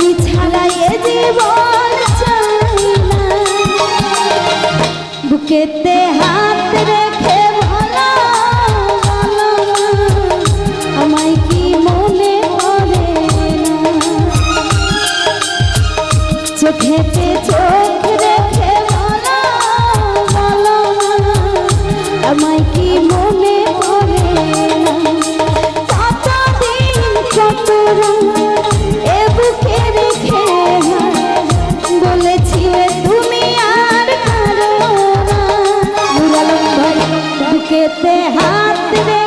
তুমি ছাড়াই এ জীবন চাই না। বুকেতে হাত রেখে চোখেতে চোখ হাত